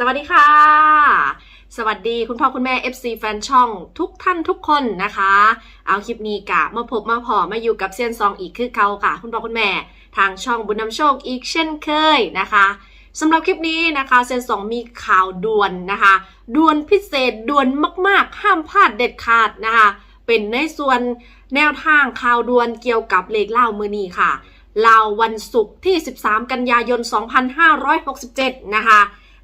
สวัสดีค่ะ สวัสดีคุณพ่อคุณแม่ FC แฟนช่องทุกท่านทุกคนนะคะ เอาคลิปนี้กะมาพบมาพอมาอยู่กับเซียนซองอีกคือเขาค่ะ คุณพ่อคุณแม่ทางช่องบุญนำโชคอีกเช่นเคยนะคะสำหรับคลิปนี้นะคะเซียนซองมีข่าวด่วนนะคะด่วนพิเศษด่วนมากๆ ห้ามพลาดเด็ดขาดนะคะ เป็นในส่วนแนวทางข่าวด่วนเกี่ยวกับเลขเล่ามือนีค่ะลาววันศุกร์ที่ 13 กันยายน 2567 นะคะ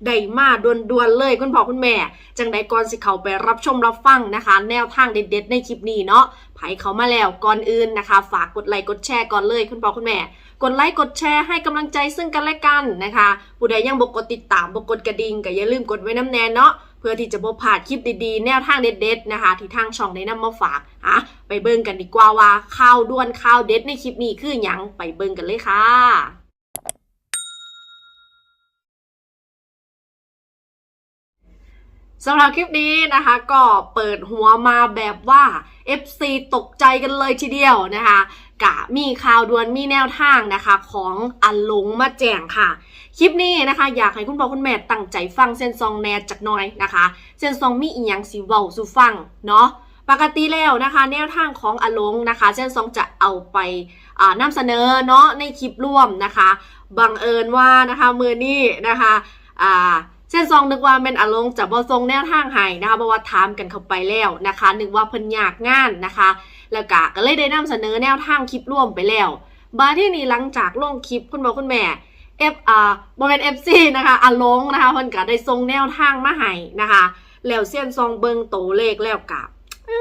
ได้มาด่วนๆเลยคุณพ่อคุณแม่ จังใดก่อนสิเขาไปรับชมรับฟังนะคะ แนวทางเด็ดๆ ในคลิปนี้เนาะไผเขามาแล้วก่อนอื่นนะคะ ฝากกดไลค์กดแชร์ก่อนเลยคุณพ่อคุณแม่ กดไลค์กดแชร์ให้กำลังใจซึ่งกันและกันนะคะผู้ใดยังบกกดติดตามบกกดกระดิ่งก็อย่าลืมกดไว้น้ำแนนเนาะเพื่อที่จะบ่พลาดคลิปดีๆ แนวทางเด็ดๆนะคะ ที่ทางช่องได้นำมาฝากอะไปเบิ่งกันดีกว่าว่าข่าวด่วนข่าวเด็ดในคลิปนี้คือหยังไปเบิ่งกันเลยค่ะ สำหรับคลิปนี้นะคะ ก็เปิดหัวมาแบบว่า FC ตกใจกันเลยทีเดียวนะคะกะมีข่าวด่วนมีแนวทางนะคะ ของอันลงมาแจ้งค่ะ คลิปนี้นะคะ อยากให้คุณพ่อคุณแม่ตั้งใจฟังเส้นซองแนจากหน้อยนะคะ เส้นซองมีอีหยังสิเว้าสู่ฟังเนาะปกติแล้วนะคะ แนวทางของอันหลงนะคะเส้นซองจะเอาไปอ่านำเสนอเนาะในคลิปร่วมนะคะบังเอิญว่านะคะมือนี้นะคะอ่า เส้นซองนึกว่าเป็นอารมณ์จะบอทรงแนวทางให้นะคะเพราะว่าถามกันเข้าไปแล้วนะคะนึกว่าเพิ่นยากงานนะคะ แล้วก็ก็เลยได้นำเสนอแนวทางคลิปร่วมไปแล้วบาที่นี่หลังจากลงคลิปคุณพ่อคุณแม่ F อ่าบเป็น FC นะคะอาลงนะคะเพิ่นก็ได้ทรงแนวทางมาให้นะคะแล้วเส้นซองเบิงโตวเลขแล้วกับอื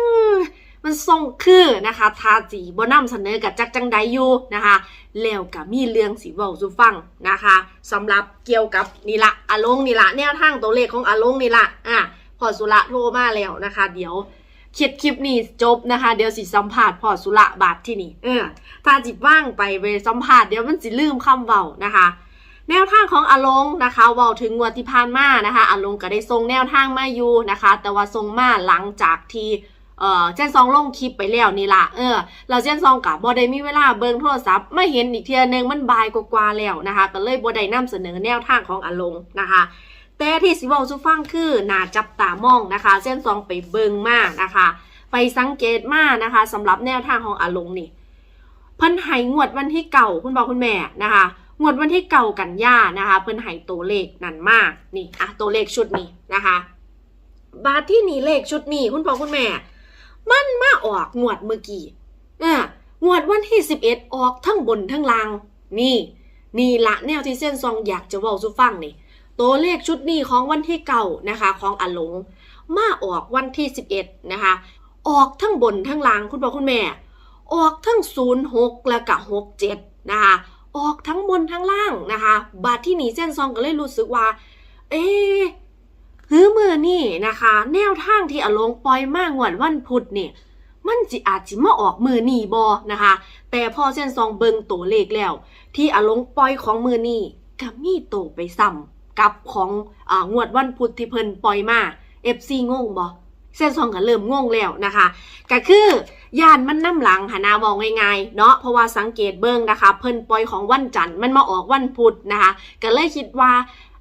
มันทรงคือนะคะทาจีบ่นำเสนอกับจักจังใดอยู่นะคะแล้วก็มีเรื่องสีเวาสู่ฟังนะคะสำหรับเกี่ยวกับนี่ละอาลงนี่ละแนวทางตัวเลขของอาลงนี่ละอะพอสุระโทรมาแล้วนะคะ เดี๋ยวคลิปคลิปนี้จบนะคะ เดี๋ยวสิสัมภาษณ์พอสุระบาทที่นี่เออถ้าจิบว่างไปไปสัมภาษณ์เดี๋ยวมันสิลืมคำเวานะคะแนวทางของอาลงนะคะเวาถึงงวดที่ผ่านมานะคะอาลงก็ได้ส่งแนวทางมาอยู่นะคะ แต่ว่าส่งมาหลังจากที่ เออเจนซองลงคลิปไปแล้วนี่ละเออเราเจนซองกับบ่ได้มีเวลาเบิ่งโทรศัพท์ไม่เห็นอีกเทียหนึงมันบายกว่าแล้วนะคะ ก็เลยบ่ได้นำเสนอแนวทางของอลงนะคะ แต่ที่สิเว้าสู่ฟังคือน่าจับตามองนะคะเจนซองไปเบิ่งมากนะคะ ไปสังเกตมากนะคะสำหรับแนวทางของอลงนี่เพิ่นให้งวดวันที่เก่าคุณบอกคุณแม่นะคะงวดวันที่เก่ากันย่านะคะ เพิ่นให้ตัวเลขนั่นมากนี่อะตัวเลขชุดนี้นะคะ บาทที่นี่เลขชุดนี้คุณพ่อคุณแม่ มันมาออกงวดเมื่อกี้อ่างวดวันที่11ออกทั้งบนทั้งล่าง นี่ นี่ละแนวที่เส้นซองอยากจะเว้าสู่ฟังนี่ ตัวเลขชุดนี้ของวันที่เก่านะคะ ของอาหลง มาออกวันที่11นะคะ ออกทั้งบนทั้งล่างคุณพ่อคุณแม่ ออกทั้ง06แล้วก็67นะคะออกทั้งบนทั้งล่างนะคะ บาทที่หนีเส้นซองก็เลยรู้สึกว่า เอ๊ะ ฮือมือนี่นะคะ แนวทางที่อลงปล่อยมางวดวันพุธเนี่ยมันจิอาจจิมาออกมือนี่บอนะคะ แต่พอเส้นซองเบิงตัวเลขแล้ว ที่อลงปล่อยของมือนี่ก็มีโตไปซ้ำกับขององวดวันพุธที่เพิ่นปล่อยมา FC งงบอเส้นซองก็เริ่มงงแล้วนะคะก็คือย่านมันน้ำหลังหานาบอกง่ายๆเนาะเพราะว่าสังเกตเบิ่งนะคะ เพิ่นปล่อยของวันจันทร์มันมาออกวันพุธนะคะ ก็เลยคิดว่า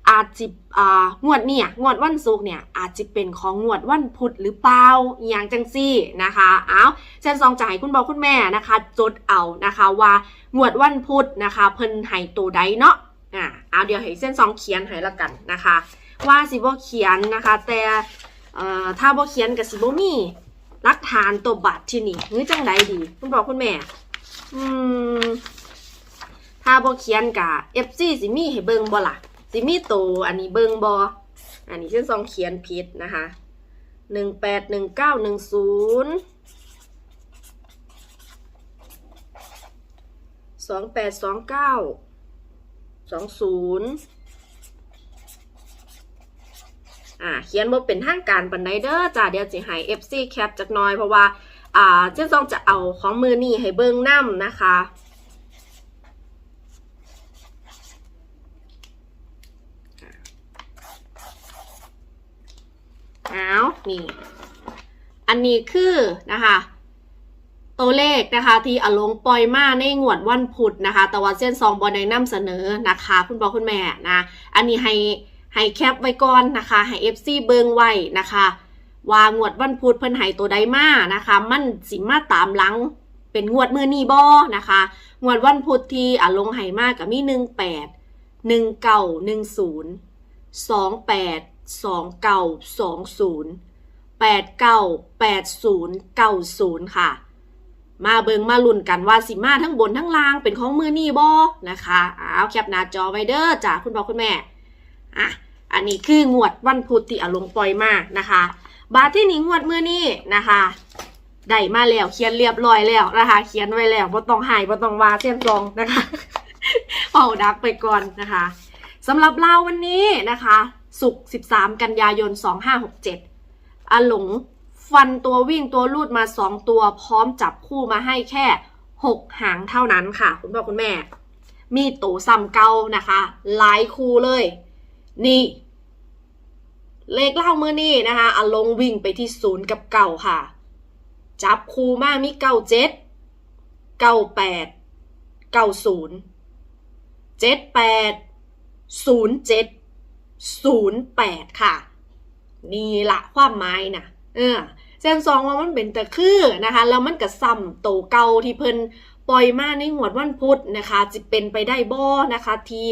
อาจจิอ่างวดเนี่ยงวดวันศุกร์เนี่ยอาจจะเป็นของงวดวันพุธหรือเปล่าอย่างจังซี่นะคะเอาเชนซองจ่ายคุณบอกคุณแม่นะคะ จดเอานะคะว่างวดวันพุธนะคะ เพิ่นให้ตัวใดเนาะอ่าเอาเดี๋ยวให้เส้นซองเขียนให้ละกันนะคะ ว่าสิบ่เขียนนะคะ แต่เอ่อถ้าบ่เขียนกับสิบ่มีหลักฐานตัวบัตรที่นี่หรือจังใดดี คุณบอกคุณแม่ อืมถ้าบ่เขียนกะ FC สิมีให้เบิ่งบ่ล่ะ สิมีโตอันนี้เบิงบออันนี้เส้นซองเขียนผิดนะคะหนึ่งแปดหนึ่งเก้าหนึ่งศูนย์สองแปดสองเก้าสองศูนย์อ่าเขียนบ่เป็นทางการปันไดเด้อจ้าเดี๋ยวจะให้ FC แคปจักน่อยเพราะว่า อ่าเจ้าซองจะเอาของมือนี่ให้เบิ่งนํนะคะ อานี่อันนี้คือนะคะตัวเลขนะคะที่อาลงปล่อยมาในงวดวันพุธนะคะแต่ว่าเส้นซองบอลได้นำเสนอนะคะคุณพ่อคุณแม่นะอันนี้ให้ให้แคปไว้ก่อนนะคะให้ FC เบิงไว้นะคะว่างวดวันพุธเพิ่นให้ตัวใดมานะคะ มันสิมาตามหลังเป็นงวดมือนีบอนะคะ งวดวันพุธที่อลงให้มากกับมีหนึ่งแปดหนึ่งเก่าหนึ่งศูนย์สองแปด 18 19 10 28 29 20 89 80 90ค่ะ มาเบิงมาลุ่นกันว่าสิมาทั้งบนทั้งล่างเป็นของมือนี่บอนะคะเอาแคปหน้าจอไว้เด้อจ้าคุณพ่อคุณแม่อะอันนี้คืองวดวันพุธที่อาลงปล่อยมานะคะ บาทที่นี้งวดมือนี่นะคะได้มาแล้วเขียนเรียบร้อยแล้วนะคะ เขียนไว้แล้วบ่ต้องหายบ่ต้องวาเส้นตรงนะคะเอาดักไปก่อนนะคะสำหรับเราวันนี้นะคะ ศุกร์13 กันยายน 2567อาหลงฟันตัววิ่งตัวลูดมา 2 ตัว พร้อมจับคู่มาให้แค่ 6 หางเท่านั้นค่ะ คุณพ่อคุณแม่ มีตัวซ้ำเก่านะคะ หลายคู่เลย นี่ เลขเล่ามือนี่นะคะอาลงวิ่งไปที่ศูนย์กับเก่าค่ะ จับคู่มามีเก้าเจ็ดเก้าแปดเก้าศูนย์เจ็ดแปดศูนย์เจ็ด ศูนย์แปดค่ะ นี่ละความหมายนะเออเส้นซองว่ามันเป็นต่คือนะคะแล้วมันก็ซ้ำโตเก่าที่เพิ่นปล่อยมาในหวดวันพุธนะคะจะเป็นไปได้บ่นะคะที่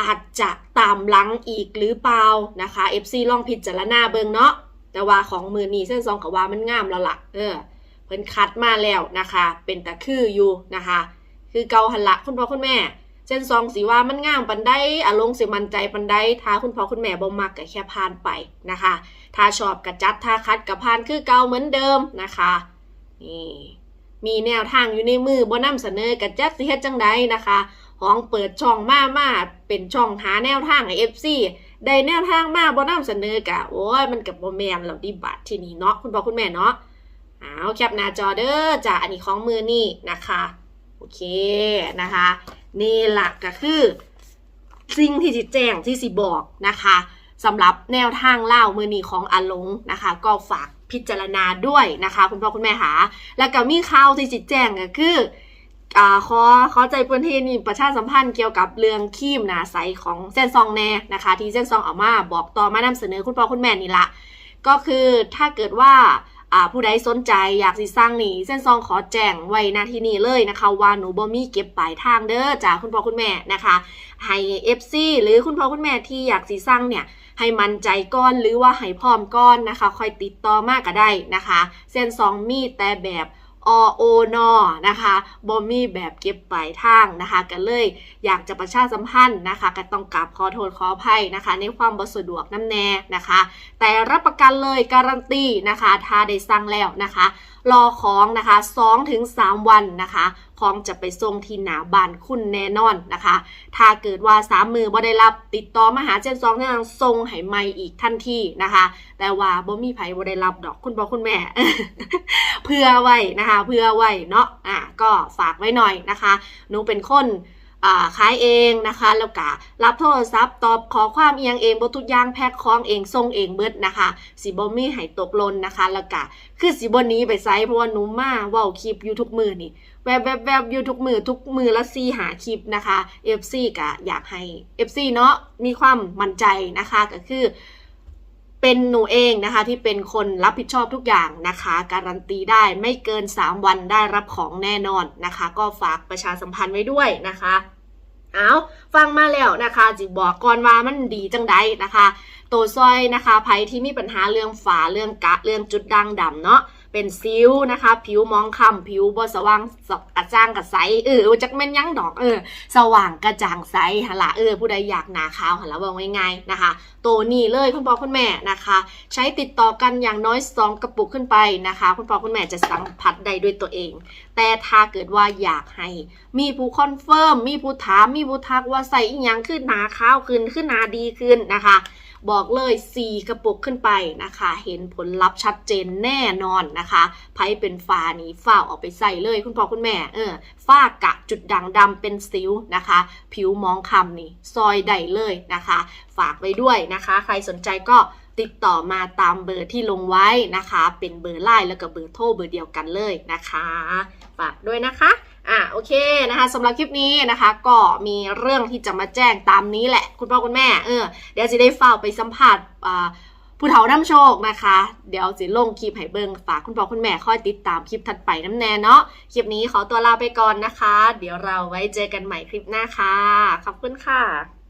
อาจจะตามหลังอีกหรือเปล่านะคะ FC ลองพิจารณาเบิงเนาะแต่ว่าของมือนี้เส้นซองกับว่ามันงามแล้วล่ะเออเพิ่นคัดมาแล้วนะคะ เป็นตะคืออยู่นะคะ คือเกาหันละคุณพ่อคุณแม่ เส้นซองสีว่ามันง่ามปันได้อารมณ์สิมันใจปันได้ถ้าคุณพ่อคุณแม่บ่มักก็แค่ผ่านไปนะคะถ้าชอบกระจัดถ้าคัดกับผ่านคือเก่าเหมือนเดิมนะคะนี่มีแนวทางอยู่ในมือบ่นำเสนอกระจัดสิเฮ็ดจังใดนะคะของเปิดช่องมามาเป็นช่องหาแนวทางให้ FC ได้แนวทางมาบ่นำเสนอกะโอ้ยมันกับบ่แม่นแล้วดิบัตที่นี่เนาะคุณพ่อคุณแม่เนาะเอาแคปหน้าจอเด้อจ้ะอันนี้ของมือนี่นะคะ โอเคนะคะ นี่หลักก็คือ สิ่งที่จิแจ้งที่สิบอกนะคะสำหรับแนวทางเล่ามือนีของอาลงนะคะ ก็ฝากพิจารณาด้วยนะคะ คุณพ่อคุณแม่หา แล้วก็มีข่าวที่จิแจ้งก็คืออขอขอใจพื้นที่นี่ประชาสัมพันธ์เกี่ยวกับเรื่องคีมนาใสของเส้นซองแน่นะคะ ที่เส้นซองเอามาบอกต่อมานำเสนอคุณพ่อคุณแม่นี่ละก็คือถ้าเกิดว่า อ่าผู้ใดสนใจอยากสิสร้างหนีเส้นซองขอแจ้งไว้นาที่นี้เลยนะคะ ว่าหนูบ่มีเก็บปลายทางเด้อจากคุณพ่อคุณแม่นะคะให้เอฟซีหรือคุณพ่อคุณแม่ที่อยากสิสร้างเนี่ยให้มั่นใจก้อนหรือว่าให้พร้อมก้อนนะคะ ค่อยติดต่อมากก็ได้นะคะ เส้นซองมีแต่แบบ อโอนอนะคะบ่มีแบบเก็บปลายทางนะคะก็เลยอยากจะประชาสัมพันธ์นะคะก็ต้องกราบขอโทษขออภัยนะคะ ในความบสะดวกน้ำแน่นะคะ แต่รับประกันเลยการันตีนะคะถ้าได้สั่งแล้วนะคะ รอของนะคะ2ถึง3วันนะคะของจะไปส่งที่หนาบ้านคุณแน่นอนนะคะ ถ้าเกิดว่าสามมือบ่ได้รับติดต่อมาหาเจนซองเนี่ยส่งให้ใหม่อีกทันทีนะคะ แต่ว่าบ่มีไผบ่ได้รับดอกคุณพ่อคุณแม่ เพื่อไว้นะคะ เพื่อไว้เนาะอะก็ฝากไว้หน่อยนะคะหนูเป็นคน ขายเองนะคะแล้วก็รับโทรศัพท์ตอบขอความเอียงเองบทุกอย่างแพ็คของเองส่งเองเบิดนะคะสิบ่มีให้ตกหลนนะคะแล้วก็คือสิบ่นี้ไปไซเพราะว่าหนูมาว้าคลิปอยู่ทุกมือนี่แวบแวบแวบอยู่ทุกมือทุกมือละซีหาคลิปนะคะ FC ก็อยากให้ FC เนาะมีความมั่นใจนะคะก็คือเป็นหนูเองนะคะที่เป็นคนรับผิดชอบทุกอย่างนะคะ การันตีได้ไม่เกิน 3 วันได้รับของแน่นอนนะคะ ก็ฝากประชาสัมพันธ์ไว้ด้วยนะคะ เอาฟังมาแล้วนะคะจิบอกก่อนว่ามันดีจังใดนะคะ ตัวซอยนะคะไผที่มีปัญหาเรื่องฝาเรื่องกะเรื่องจุดด่างดำเนาะ เป็นซิวนะคะ ผิวมองค้ำผิวบ่สว่างสกระจ่างกระใสเออจักแม่นยั้งดอกเออ สว่างกระจ่างใสหละเออผู้ใดอยากหนาขาวหละว่าง่ายๆนะคะตัวนี้เลยคุณพ่อคุณแม่นะคะ ใช้ติดต่อกันอย่างน้อย 2 กระปุกขึ้นไปนะคะ คุณพ่อคุณแม่จะสัมผัสได้ด้วยตัวเอง แต่ถ้าเกิดว่าอยากให้ มีผู้คอนเฟิร์มมีผู้ถามมีผู้ทักว่าใส่อีหยังขึ้นหนาขาวขึ้นขึ้นหนาดีขึ้นนะคะ บอกเลย 4 กระปุกขึ้นไปนะคะ เห็นผลลัพธ์ชัดเจนแน่นอนนะคะไผเป็นฝ้านี้ฝ้าออกไปใส่เลยคุณพ่อคุณแม่เออฝ้ากะจุดด่างดำเป็นสิวนะคะ ผิวมองค้ำนี่ซอยได้เลยนะคะ ฝากไว้ด้วยนะคะ ใครสนใจก็ติดต่อมาตามเบอร์ที่ลงไว้นะคะ เป็นเบอร์ไลน์แล้วก็เบอร์โทรเบอร์เดียวกันเลยนะคะ ฝากด้วยนะคะ อะโอเคนะคะสำหรับคลิปนี้นะคะ ก็มีเรื่องที่จะมาแจ้งตามนี้แหละ คุณพ่อคุณแม่เออเดี๋ยวจะได้เฝ้าไปสัมผัสอ่าผู้เฒ่าน้ำโชคนะคะ เดี๋ยวสิลงคลิปให้เบิ่งฝากคุณพ่อคุณแม่คอยติดตามคลิปถัดไปน้ำแน่เนาะคลิปนี้ขอตัวลาไปก่อนนะคะ เดี๋ยวเราไว้เจอกันใหม่คลิปหน้าค่ะ ขอบคุณค่ะ